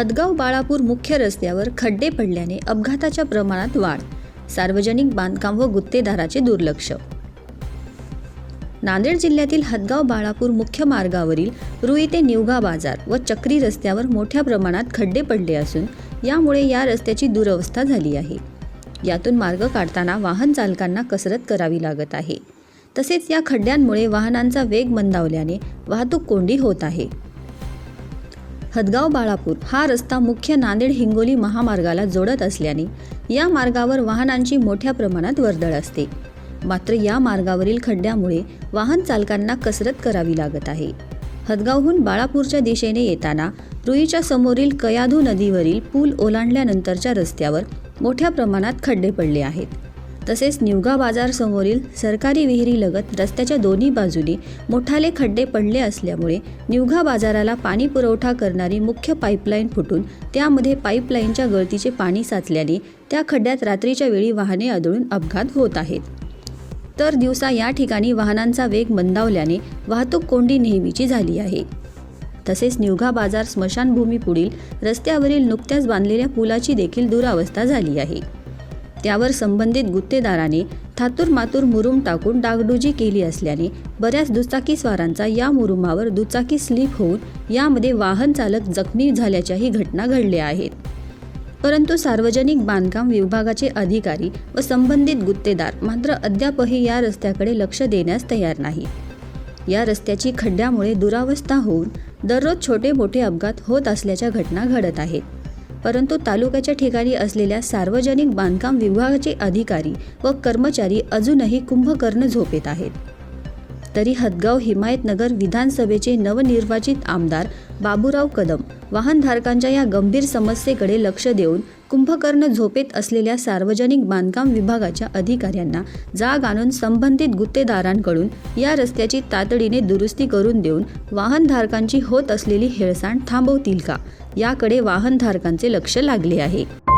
हदगाव बाळापूर मुख्य रस्त्यावर खड्डे पडल्याने अपघाताच्या प्रमाणात वाढ सार्वजनिक बांधकाम व गुत्तेदाराचे दुर्लक्ष. नांदेड जिल्ह्यातील हदगाव बाळापूर मुख्य मार्गावरील रुई ते निवगा बाजार व चक्री रस्त्यावर मोठ्या प्रमाणात खड्डे पडले असून यामुळे या रस्त्याची दुरवस्था झाली आहे. यातून मार्ग काढताना वाहन चालकांना कसरत करावी लागत आहे. तसेच या खड्ड्यांमुळे वाहनांचा वेग मंदावल्याने वाहतूक कोंडी होत आहे. हदगाव बाळापूर हा रस्ता मुख्य नांदेड हिंगोली महामार्गाला जोडत असल्याने या मार्गावर वाहनांची मोठ्या प्रमाणात वर्दळ असते. मात्र या मार्गावरील खड्ड्यामुळे वाहन चालकांना कसरत करावी लागत आहे. हदगावहून बाळापूरच्या दिशेने येताना रुईच्या समोरील कयाधू नदीवरील पूल ओलांडल्यानंतरच्या रस्त्यावर मोठ्या प्रमाणात खड्डे पडले आहेत. तसेच निवगा बाजारसमोरील सरकारी विहिरीलगत रस्त्याच्या दोन्ही बाजूनी मोठाले खड्डे पडले असल्यामुळे निवगा बाजाराला पाणी पुरवठा करणारी मुख्य पाईपलाईन फुटून त्यामध्ये पाईपलाईनच्या गळतीचे पाणी साचल्याने त्या खड्ड्यात रात्रीच्या वेळी वाहने आदळून अपघात होत आहेत. तर दिवसा या ठिकाणी वाहनांचा वेग मंदावल्याने वाहतूक कोंडी नेहमीची झाली आहे. तसेच निवघा बाजार स्मशानभूमी पुढील रस्त्यावरील नुकत्याच बांधलेल्या पुलाची देखील दुरावस्था झाली आहे. त्यावर संबंधित गुत्तेदाराने थातूर मातूर मुरुम टाकून डागडुजी केली असल्याने बऱ्याच दुचाकीस्वारांचा या मुरुमावर दुचाकी स्लिप होऊन यामध्ये वाहन चालक जखमी झाल्याच्याही घटना घडल्या आहेत. परंतु सार्वजनिक बांधकाम विभागाचे अधिकारी व संबंधित गुत्तेदार मात्र अद्यापही या रस्त्याकडे लक्ष देण्यास तयार नाही. या रस्त्याची खड्ड्यामुळे दुरावस्था होऊन दररोज छोटे मोठे अपघात होत असल्याच्या घटना घडत आहेत. परंतु तालुक्याच्या ठिकाणी असलेल्या सार्वजनिक बांधकाम विभागाचे अधिकारी व कर्मचारी अजूनही कुंभकर्ण झोपेत आहेत. तरी हदगाव हिमायतनगर विधानसभेचे नवनिर्वाचित आमदार बाबूराव कदम वाहनधारकांच्या या गंभीर समस्येकडे लक्ष देऊन कुंभकर्ण झोपेत असलेल्या सार्वजनिक बांधकाम विभागाच्या अधिकाऱ्यांना जाग आणून संबंधित गुत्तेदारांकडून या रस्त्याची तातडीने दुरुस्ती करून देऊन वाहनधारकांची होत असलेली हेळसांड थांबवतील का? याकडे वाहनधारकांचे लक्ष लागले आहे.